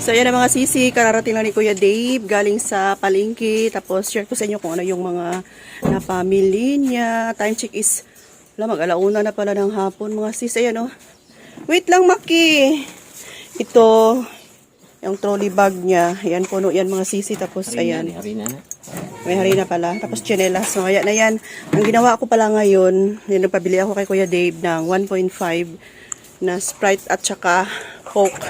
So, yan ang mga sisi. Kararating lang ni Kuya Dave. Galing sa palengke. Tapos, share ko sa inyo kung ano yung mga napamili niya. Time check is, wala, mag-alauna na pala ng hapon. Mga sis, ayan oh. Wait lang, Maki. Ito, yung trolley bag niya. Ayan, puno yan mga sisi. Tapos, ayan. Harina na. May harina pala. Tapos chinelas. So, ayan na yan. Ang ginawa ko pala ngayon, yun, nagpabili ako kay Kuya Dave ng 1.5 na Sprite at saka Coke.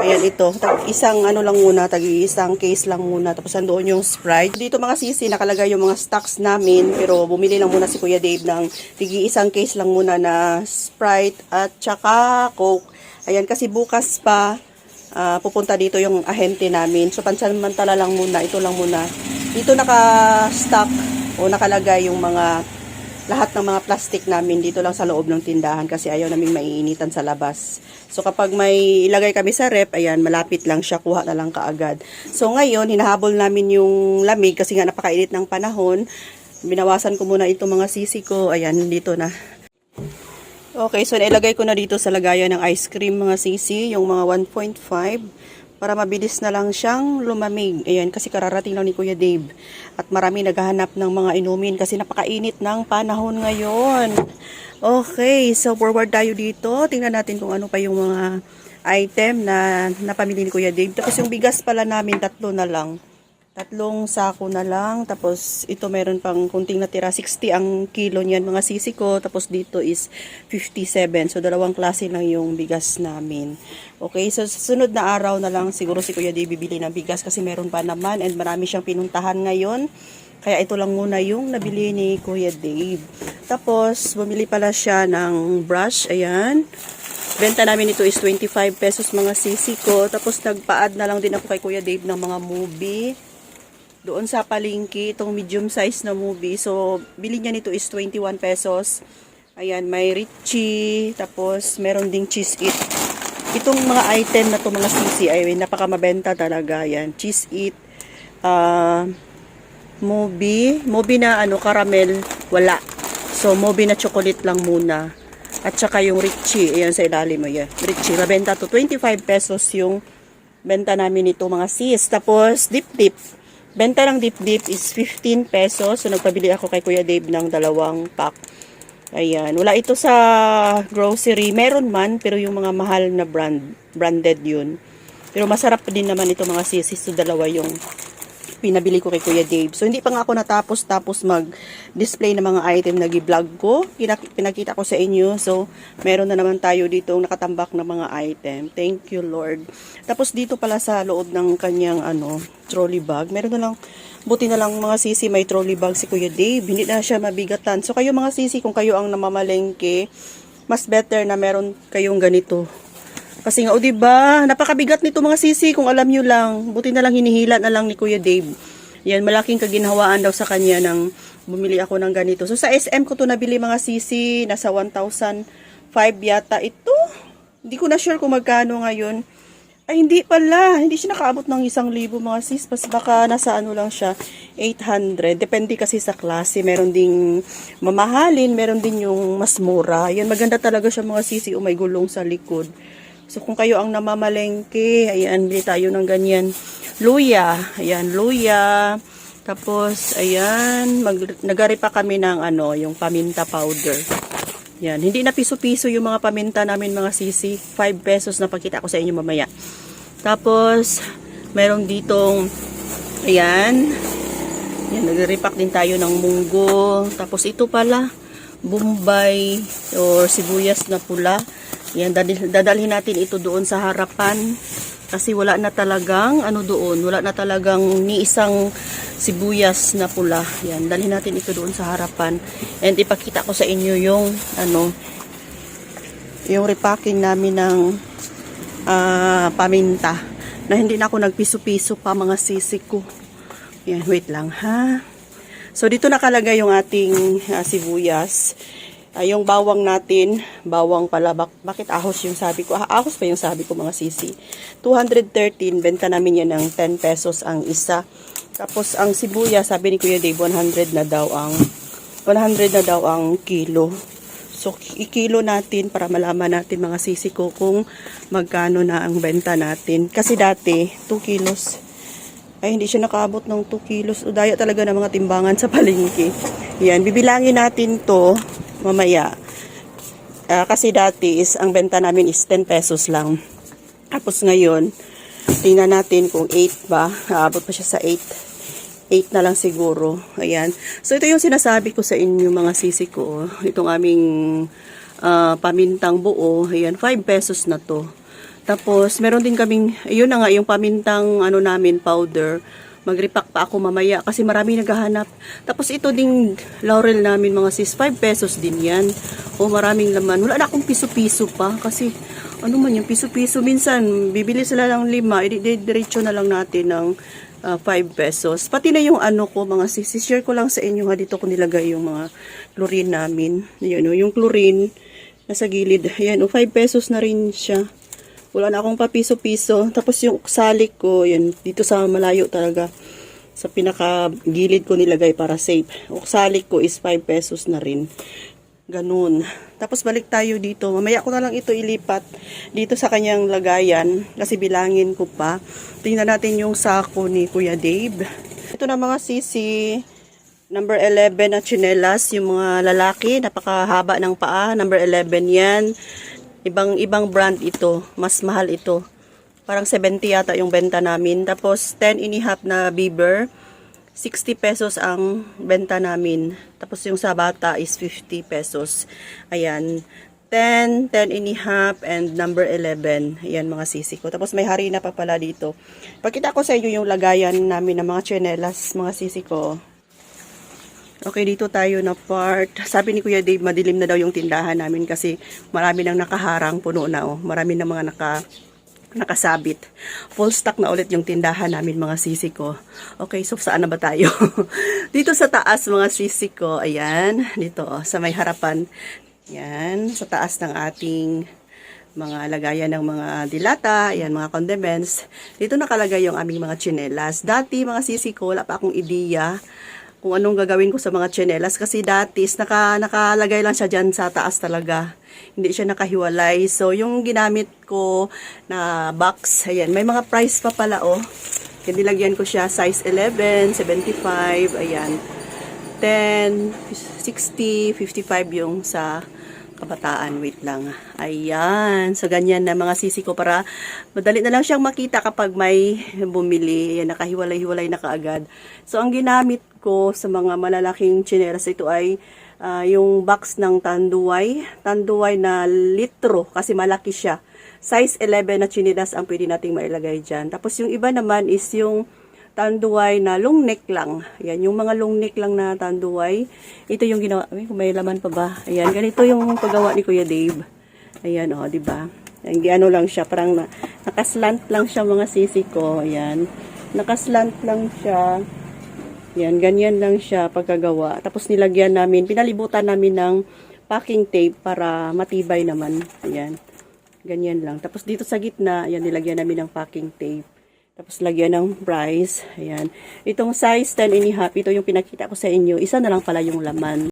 Ayan ito. Tag- isang ano lang muna, tagi isang case lang muna. Tapos andoon yung Sprite. Dito mga sisi, nakalagay yung mga stocks namin. Pero bumili lang muna si Kuya Dave ng tigi isang case lang muna na Sprite at saka Coke. Ayan, kasi bukas pa, ah, pupunta dito yung ahente namin. So, pansamantala lang muna. Ito lang muna. Dito naka-stock o nakalagay yung mga lahat ng mga plastic namin dito lang sa loob ng tindahan kasi ayaw naming maiinitan sa labas. So kapag may ilagay kami sa rep, ayan, malapit lang siya, kuha na lang kaagad. So ngayon, hinahabol namin yung lamig kasi nga napakainit ng panahon. Binawasan ko muna itong mga sisi ko. Ayan, dito na. Okay, so nailagay ko na dito sa lagayan ng ice cream mga sisi, yung mga 1.5 para mabilis na lang siyang lumamig. Ayan, kasi kararating lang ni Kuya Dave. At marami naghahanap ng mga inumin kasi napakainit ng panahon ngayon. Okay, so forward tayo dito. Tingnan natin kung ano pa yung mga item na napamili ni Kuya Dave. Tapos yung bigas pala namin, tatlo na lang. Tatlong sako na lang. Tapos ito meron pang kunting natira. 60 ang kilo niyan mga sisi ko. Tapos dito is 57. So dalawang klase lang yung bigas namin. Okay, so sunod na araw na lang siguro si Kuya Dave bibili ng bigas kasi meron pa naman and marami siyang pinuntahan ngayon. Kaya ito lang muna yung nabili ni Kuya Dave. Tapos bumili pala siya ng brush. Ayan. Benta namin ito is 25 pesos mga sisi ko. Tapos nagpa-add na lang din ako kay Kuya Dave ng mga movie doon sa palengke, itong medium size na movie. So, bili niya nito is 21 pesos. Ayan, may Richie, tapos meron ding cheese it. Itong mga item na to mga sisi ay napakamabenta talaga. Ayan, cheese it, ah, movie, movie na ano, caramel, wala. So, movie na chocolate lang muna. At saka yung Richie, ayan sa ilalim mo yan. Richie, mabenta to 25 pesos yung benta namin nito mga sis. Tapos, dip dip. Benta ng dip dip is 15 pesos. So, nagpabili ako kay Kuya Dave ng dalawang pack. Ayan. Wala ito sa grocery. Meron man, pero yung mga mahal na brand, branded yun. Pero masarap din naman ito mga sisis. So, dalawa yung pinabili ko kay Kuya Dave. So, hindi pa nga ako natapos tapos mag-display ng mga item na gi-vlog ko. Pinakita ko sa inyo. So, meron na naman tayo dito nakatambak na mga item. Thank you, Lord. Tapos, dito pala sa loob ng kanyang ano, trolley bag, meron na lang, buti na lang mga sisi, may trolley bag si Kuya Dave. Hindi na siya mabigatan. So, kayo mga sisi, kung kayo ang namamalengke, mas better na meron kayong ganito. Kasi nga, o diba, napakabigat nito mga sisi kung alam nyo lang. Buti na lang hinihila na lang ni Kuya Dave. Yan, malaking kaginhawaan daw sa kanya nang bumili ako ng ganito. So, sa SM ko to nabili mga sisi, nasa 1,005 yata ito. Hindi ko na sure kung magkano ngayon. Ay, hindi pala. Hindi siya nakaabot ng isang libo mga sis. Mas baka nasa ano lang siya, 800. Depende kasi sa klase. Meron ding mamahalin, meron din yung mas mura. Yan, maganda talaga siya mga sisi. Oh, may gulong sa likod. So, kung kayo ang namamalengke, ayan, bili tayo ng ganyan. Luya. Ayan, luya. Tapos, ayan, nagari pa kami ng ano, yung paminta powder. Yan, hindi na piso-piso yung mga paminta namin mga sisi. 5 pesos na pakita ko sa inyo mamaya. Tapos, meron ditong, ayan, yan, nagre-repack din tayo ng munggo. Tapos ito pala, bombay or sibuyas na pula. Yan, dadal- dadalhin natin ito doon sa harapan. Kasi wala na talagang, ano doon, wala na talagang ni isang sibuyas na pula. Yan, dalhin natin ito doon sa harapan. And ipakita ko sa inyo yung, ano, yung repacking namin ng ah, paminta. Na hindi na ako nagpiso-piso pa mga sisi ko. Yan, wait lang ha. So, dito nakalagay yung ating ah, sibuyas. Ah, yung bawang natin, bawang pala, bak- bakit ahos yung sabi ko? Ah, ahos pa yung sabi ko mga sisi. 213, benta namin yan ng 10 pesos ang isa. Tapos ang sibuyas, sabi ni Kuya Dave, 100 na daw ang 100 na daw ang kilo. So, ikilo natin para malaman natin mga sisi ko kung magkano na ang benta natin. Kasi dati, 2 kilos. Ay, hindi siya nakaabot ng 2 kilos. O daya talaga ng mga timbangan sa palengke. Yan, bibilangin natin to mamaya. Ah, kasi dati is, ang benta namin is 10 pesos lang. Tapos ngayon, tingnan natin kung 8 ba. Aabot pa siya sa 8. 8 na lang siguro. Ayan. So, ito yung sinasabi ko sa inyo mga sisi ko. Itong aming ah, pamintang buo. Ayan, 5 pesos na to. Tapos, meron din kaming, yun na nga, yung pamintang ano namin, powder. Magripak pa ako mamaya kasi marami naghahanap. Tapos ito ding laurel namin mga sis, 5 pesos din yan. O maraming laman. Wala na akong piso-piso pa kasi ano man yung piso-piso. Minsan, bibili sila ng lima, i-diretso na lang natin ng ah, 5 pesos. Pati na yung ano ko, mga sis, share ko lang sa inyo ha, dito ko nilagay yung mga chlorine namin. Yan, o, yung chlorine, nasa gilid. Ayan, o, 5 pesos na rin siya. Wala na akong papiso-piso. Tapos yung salik ko, yan, dito sa malayo talaga. Sa pinaka gilid ko nilagay para safe. Uksalik ko is 5 pesos na rin. Ganun. Tapos balik tayo dito. Mamaya ko na lang ito ilipat dito sa kanyang lagayan. Kasi bilangin ko pa. Tingnan natin yung sako ni Kuya Dave. Ito na mga sisi. Number 11 na chinelas. Yung mga lalaki. Napakahaba ng paa. Number 11 yan. Ibang ibang brand ito. Mas mahal ito. Parang 70 yata yung benta namin. Tapos 10 and a half na Bieber. 60 pesos ang benta namin. Tapos yung sa bata is 50 pesos. Ayan. 10, 10 and a half, and number 11. Ayan mga sisi ko. Tapos may harina pa pala dito. Pakita ko sa inyo yung lagayan namin ng mga chinelas, mga sisi ko. Okay, dito tayo na part. Sabi ni Kuya Dave, madilim na daw yung tindahan namin kasi marami nang nakaharang, puno na oh. Marami na mga naka nakasabit. Full stock na ulit yung tindahan namin mga sisi ko. Okay, so saan na ba tayo? dito sa taas mga sisi ko, ayan, dito oh, sa may harapan. Yan, sa taas ng ating mga lagayan ng mga dilata, ayan, mga condiments. Dito nakalagay yung aming mga chinelas. Dati mga sisi ko, wala pa akong ideya kung anong gagawin ko sa mga chinelas kasi dati naka, nakalagay lang siya dyan sa taas talaga. Hindi siya nakahiwalay. So, yung ginamit ko na box, ayan, may mga price pa pala, oh. Yan, nilagyan ko siya size 11, 75, ayan. 10, 60, 55 yung sa kabataan. Wait lang. Ayan. So, ganyan na mga sisi ko para madali na lang siyang makita kapag may bumili. Ayan, nakahiwalay-hiwalay na kaagad. So, ang ginamit ko sa mga malalaking chineras ito ay ah, yung box ng tanduay. Tanduay na litro kasi malaki siya. Size 11 na chineras ang pwede nating mailagay dyan. Tapos yung iba naman is yung tanduay na long neck lang. Ayan, yung mga long neck lang na tanduay. Ito yung ginawa. Ay, may laman pa ba? Ayan, ganito yung paggawa ni Kuya Dave. Ayan, oh, di ba? Ayan, ano lang siya, parang na, nakaslant lang siya mga sisi ko. Ayan, nakaslant lang siya. Ayan, ganyan lang siya pagkagawa. Tapos nilagyan namin, pinalibutan namin ng packing tape para matibay naman. Ayan, ganyan lang. Tapos dito sa gitna, ayan, nilagyan namin ng packing tape. Tapos lagyan ng price. Ayan. Itong size 10 and a half, ito yung pinakita ko sa inyo. Isa na lang pala yung laman.